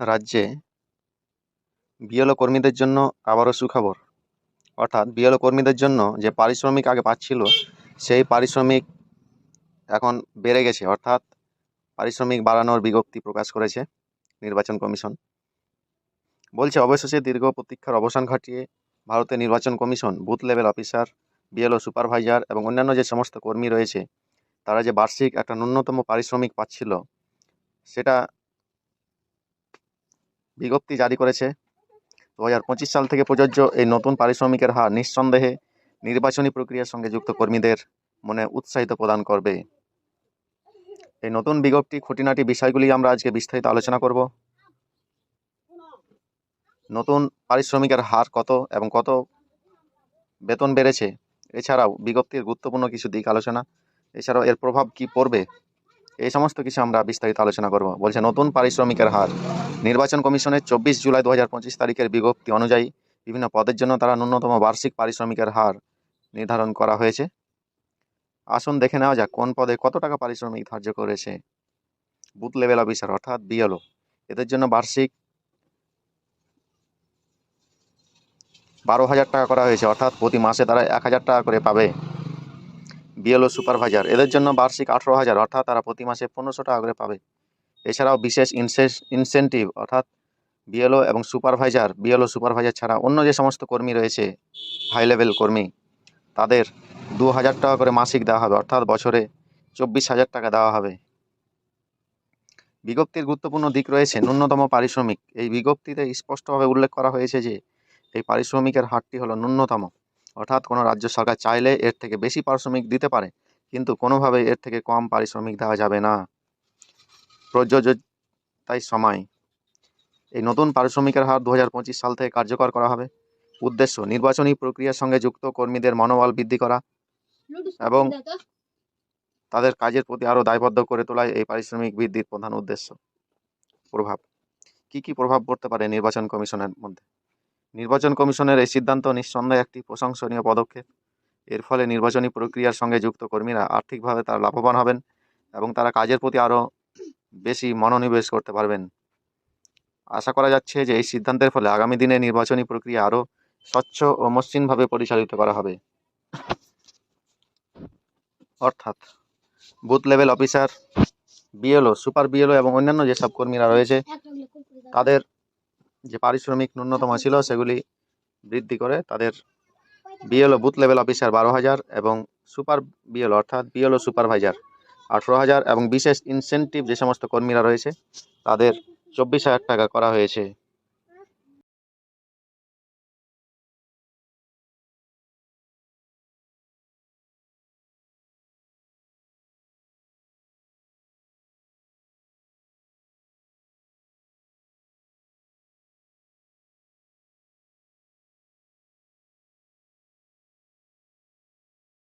রাজ্যে বিএলও কর্মীদের জন্য আবারও সুখবর। অর্থাৎ বিএলও কর্মীদের জন্য যে পারিশ্রমিক আগে পাচ্ছিল, সেই পারিশ্রমিক এখন বেড়ে গেছে। অর্থাৎ পারিশ্রমিক বাড়ানোর বিজ্ঞপ্তি প্রকাশ করেছে নির্বাচন কমিশন। বলছে, অবশেষে দীর্ঘ প্রতীক্ষার অবসান ঘটিয়ে ভারতের নির্বাচন commission, booth level officer, BLO supervisor এবং অন্যান্য যে সমস্ত কর্মী রয়েছে, তারা যে বার্ষিক একটা ন্যূনতম পারিশ্রমিক পাচ্ছিল, সেটা বিজ্ঞপ্তি জারি করেছে। দু হাজার পঁচিশ সাল থেকে প্রযোজ্য এই নতুন পারিশ্রমিকের হার নিঃসন্দেহে নির্বাচনী প্রক্রিয়ার সঙ্গে যুক্ত কর্মীদের মনে উৎসাহিত প্রদান করবে। এই নতুন বিজ্ঞপ্তি খুঁটিনাটি বিষয়গুলি আমরা আজকে বিস্তারিত আলোচনা করব। নতুন পারিশ্রমিকের হার কত এবং কত বেতন বেড়েছে? এছাড়াও বিজ্ঞপ্তির গুরুত্বপূর্ণ কিছু দিক আলোচনা। এছাড়াও এর প্রভাব কি পড়বে? এই সমস্ত কিছু আমরা বিস্তারিত আলোচনা করব। বলছে, নতুন পারিশ্রমিকের হার নির্বাচন কমিশনের চব্বিশ জুলাই দু হাজার পঁচিশ তারিখের বিজ্ঞপ্তি অনুযায়ী বিভিন্ন পদের জন্য তারা ন্যূনতম বার্ষিক পারিশ্রমিকের হার নির্ধারণ করা হয়েছে। আসুন দেখে নেওয়া যাক কোন পদে কত টাকা পারিশ্রমিক ধার্য করেছে। বুথ লেভেল অফিসার অর্থাৎ বিএলও। এদের জন্য বার্ষিক বারো হাজার টাকা করা হয়েছে, অর্থাৎ প্রতি মাসে তারা এক হাজার টাকা করে পাবে বিএলও সুপারভাইজার। এদের জন্য বার্ষিক আঠেরো হাজার, অর্থাৎ তারা প্রতি মাসে পনেরোশো টাকা করে পাবে। এছাড়াও বিশেষ ইনসেন্টিভ অর্থাৎ বিএলও এবং সুপারভাইজার বিএলও সুপারভাইজার ছাড়া অন্য যে সমস্ত কর্মী রয়েছে হাই লেভেল কর্মী, তাদের দু হাজার টাকা করে মাসিক দেওয়া হবে, অর্থাৎ বছরে চব্বিশ হাজার টাকা দেওয়া হবে। বিজ্ঞপ্তির গুরুত্বপূর্ণ দিক রয়েছে ন্যূনতম পারিশ্রমিক। এই বিজ্ঞপ্তিতে স্পষ্টভাবে উল্লেখ করা হয়েছে যে, এই পারিশ্রমিকের হারটি হলো ন্যূনতম। অর্থাৎ কোনো রাজ্য সরকার চাইলে এর থেকে বেশি পারিশ্রমিক দিতে পারে, কিন্তু কোনোভাবেই এর থেকে কম পারিশ্রমিক দেওয়া যাবে না। প্রযোজ্যতায় সময়। এই নতুন পারিশ্রমিকের হার দু হাজার পঁচিশ সাল থেকে কার্যকর করা হবে। উদ্দেশ্য, নির্বাচনী প্রক্রিয়ার সঙ্গে যুক্ত কর্মীদের মনোবল বৃদ্ধি করা এবং তাদের কাজের প্রতি আরও দায়বদ্ধ করে তোলাই এই পারিশ্রমিক বৃদ্ধির প্রধান উদ্দেশ্য। প্রভাব, কি কি প্রভাব পড়তে পারে নির্বাচন কমিশনের মধ্যে? নির্বাচন কমিশনের এই সিদ্ধান্ত নিঃসন্দেহে একটি প্রশংসনীয় পদক্ষেপ। এর ফলে নির্বাচনী প্রক্রিয়ার সঙ্গে যুক্ত কর্মীরা আর্থিকভাবে তারা লাভবান হবেন এবং তারা কাজের প্রতি আরও বেশি মনোনিবেশ করতে পারবেন। আশা করা যাচ্ছে যে এই সিদ্ধান্তের ফলে আগামী দিনে নির্বাচনী প্রক্রিয়া আরও স্বচ্ছ ও মসৃণভাবে পরিচালিত করা হবে। অর্থাৎ booth level officer, BLO, super BLO এবং অন্যান্য যেসব কর্মীরা রয়েছে, তাদের যে পারিশ্রমিক ন্যূনতম ছিল সেগুলি বৃদ্ধি করে তাদের বিএলও বুথ লেভেল অফিসার বারো হাজার এবং সুপার বিএলও অর্থাৎ বিএলও সুপারভাইজার আঠেরো হাজার এবং বিশেষ ইনসেন্টিভ যে সমস্ত কর্মীরা রয়েছে, তাদের চব্বিশ হাজার টাকা করা হয়েছে।